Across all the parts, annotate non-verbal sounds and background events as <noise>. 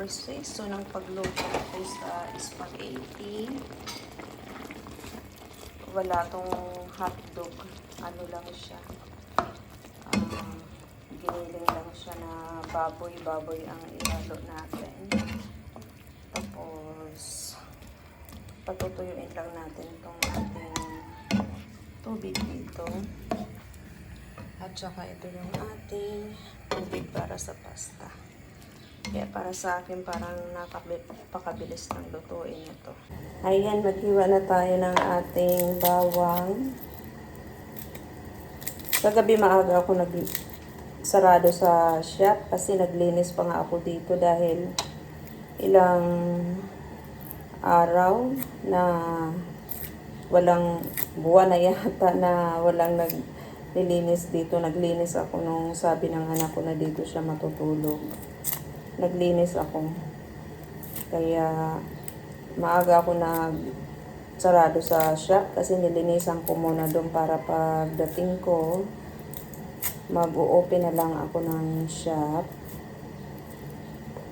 proseso ng pagluto ko sa spaghetti. Wala tong hotdog. Ano lang siya. Ah, giniling lang siya na baboy-baboy ang ihalo natin. Tapos, patutuyuin lang natin itong ating tubig dito. At saka ito yung ating tubig para sa pasta. Kaya para sa akin, parang napakabilis ng lutuin ito. Ayan, maghiwa na tayo ng ating bawang. Kagabi maaga ako nag sarado sa shop kasi naglinis pa nga ako dito dahil ilang araw na walang buwan na yata <laughs> na walang naglilinis dito. Naglinis ako nung sabi ng anak ko na dito siya matutulog. Naglinis ako. Kaya maaga ako nag sarado sa shop kasi nilinisan ko muna doon para pagdating ko mag-open na lang ako ng shop.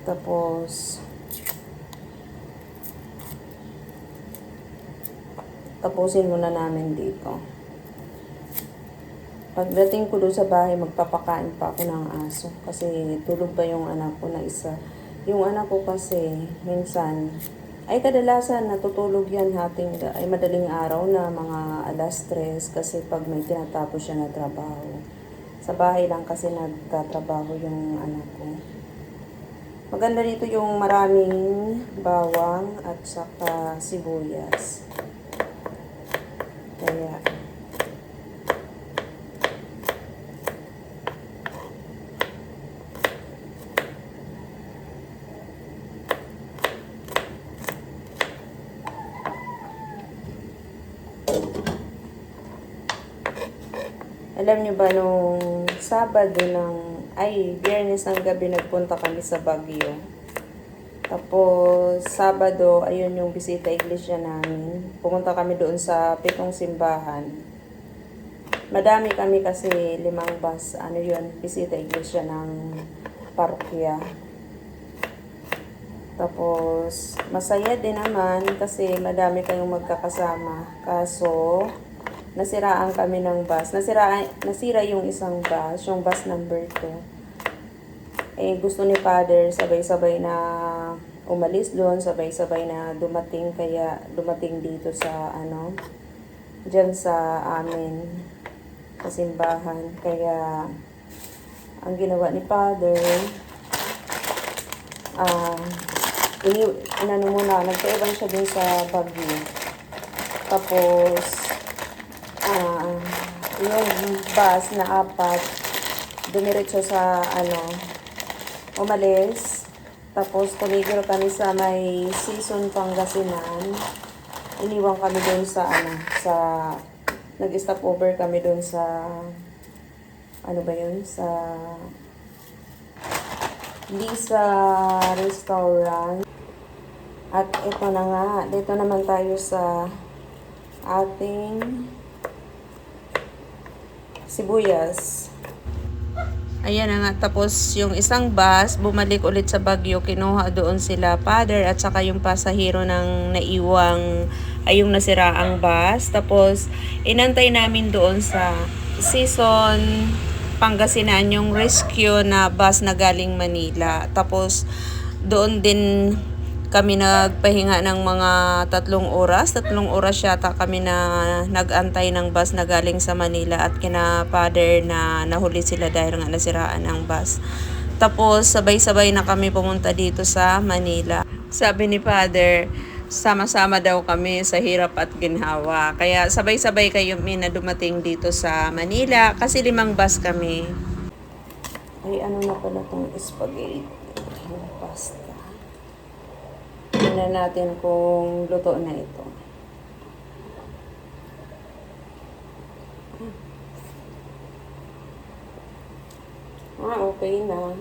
Tapos tapusin muna namin dito. Pagdating ko doon sa bahay, magpapakain pa ako ng aso. Kasi tulog pa yung anak ko na isa. Yung anak ko kasi, minsan, ay kadalasan natutulog yan hating, ay madaling araw na mga alas 3 kasi pag may tinatapos siya na trabaho. Sa bahay lang kasi nagtatrabaho yung anak ko. Maganda dito yung maraming bawang at saka sibuyas. Kaya, alam niyo ba nung Sabado ng, ay, biyernes ng gabi nagpunta kami sa Baguio. Tapos, Sabado, ayun yung bisita iglesia namin. Pumunta kami doon sa pitong simbahan. Madami kami kasi limang bus. Ano yun, bisita iglesia ng parokya. Tapos, masaya din naman kasi madami kayong magkakasama. Kaso, nasiraan kami ng bus. Nasira, nasira yung isang bus, yung bus number 2. Eh, gusto ni Father sabay-sabay na umalis doon, sabay-sabay na dumating, kaya dumating dito sa, ano, dyan sa amin, sa simbahan. Kaya, ang ginawa ni Father, ah, ini, inano muna, nagkaibang siya dun sa Baguio. Tapos, ah, yung bus na apat, dumiretso sa, ano, umalis. Tapos, tumigil kami sa may season Pangasinan. Iniwan kami doon sa, ano, sa, nag-stop over kami doon sa, ano ba yun, sa, Lisa Restaurant. At ito na nga, dito naman tayo sa ating sibuyas. Ayan na nga, tapos yung isang bus, bumalik ulit sa Baguio, kinuha doon sila father at saka yung pasahero ng naiwang, ay yung nasiraang bus. Tapos, inantay namin doon sa season Pangasinan yung rescue na bus na galing Manila. Tapos, doon din kami nagpahinga ng mga tatlong oras. Tatlong oras yata kami na nagantay ng bus na galing sa Manila at kina father na nahuli sila dahil nga nasiraan ang bus. Tapos sabay-sabay na kami pumunta dito sa Manila. Sabi ni father, sama-sama daw kami sa hirap at ginhawa. Kaya sabay-sabay kayo na dumating dito sa Manila kasi limang bus kami. Ay ano na pala tong spaghetti, pasta. Tingnan natin kung luto na ito. Ah, okay na.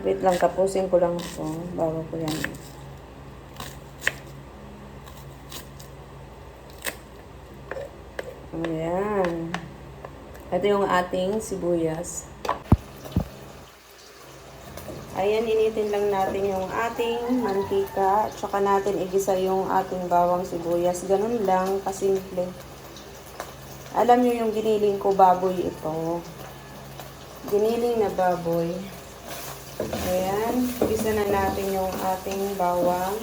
Wait lang, tapusin ko lang ito bago ko yan. Ayan. Ito yung ating sibuyas. Ayan, initin lang natin yung ating mantika. Tsaka natin igisa yung ating bawang sibuyas. Ganun lang, kasimple. Alam nyo yung giniling ko baboy ito. Giniling na baboy. Ayan, igisa na natin yung ating bawang.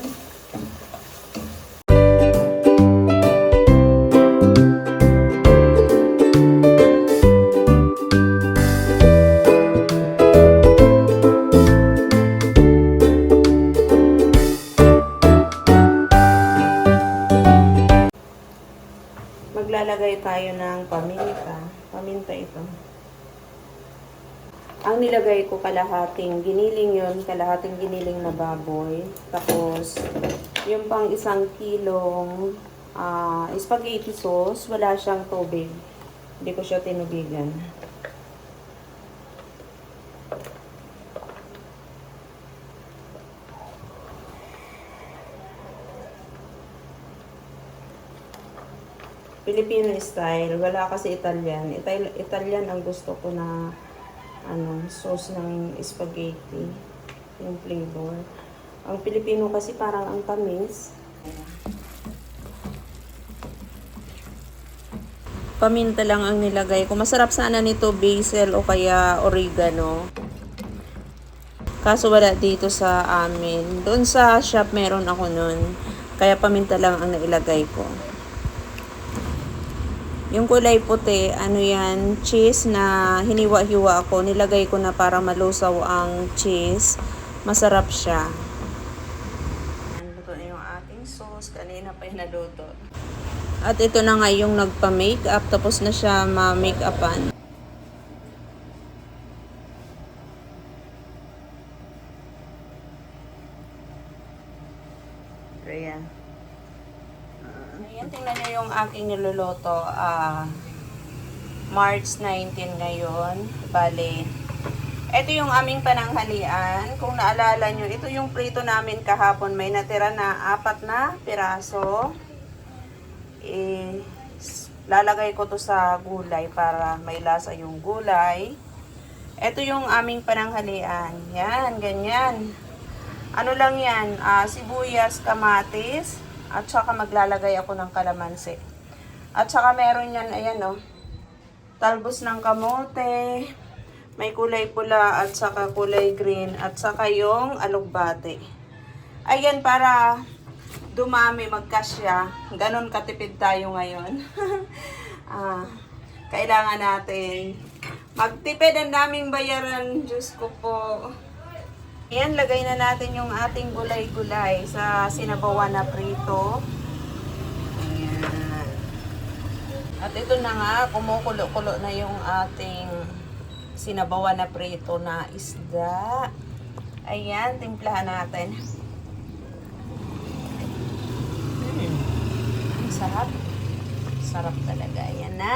Maglalagay tayo ng paminta. Paminta ito. Ang nilagay ko kalahating giniling yon kalahating giniling na baboy. Tapos, yung pang isang kilong ah, spaghetti sauce, wala siyang tubig. Hindi ko siya tinubigan. Filipino style, wala kasi Italian. Ital- Italian ang gusto ko na ano, sauce ng spaghetti, yung flavor. Ang Pilipino kasi parang ang tamis. Paminta lang ang nilagay ko. Masarap sana nito basil o kaya oregano. Kaso wala dito sa amin. Doon sa shop meron ako nun. Kaya paminta lang ang nailagay ko. Yung kulay puti, ano yan, cheese na hiniwa-hiwa ako. Nilagay ko na para malusaw ang cheese. Masarap siya. Luto na yung ating sauce. Kanina pa yung naluto. At ito na nga yung nagpa-makeup. Tapos na siya ma-makeupan. Ayan. Ayan, tingnan niyo yung aking niluluto. Ah, March 19 ngayon. Bale, ito yung aming pananghalian. Kung naalala nyo, ito yung prito namin kahapon. May natira na apat na piraso. Eh, lalagay ko to sa gulay para may lasa yung gulay. Ito yung aming pananghalian. Yan, ganyan. Ano lang yan, ah, sibuyas, kamatis, at saka maglalagay ako ng kalamansi. At saka meron yan, ayan oh, talbos ng kamote, may kulay pula at saka kulay green, at saka yung alugbate. Ayan, para dumami, magkasya. Ganon katipid tayo ngayon. <laughs> ah, kailangan natin magtipid ang daming bayaran. Diyos ko po. Ayan, lagay na natin yung ating gulay-gulay sa sinabawan na prito. Ayan. At ito na nga, kumukulo-kulo na yung ating sinabawan na prito na isda. Ayan, timplahan natin. Mm. Ang sarap. Sarap talaga. Ayan na.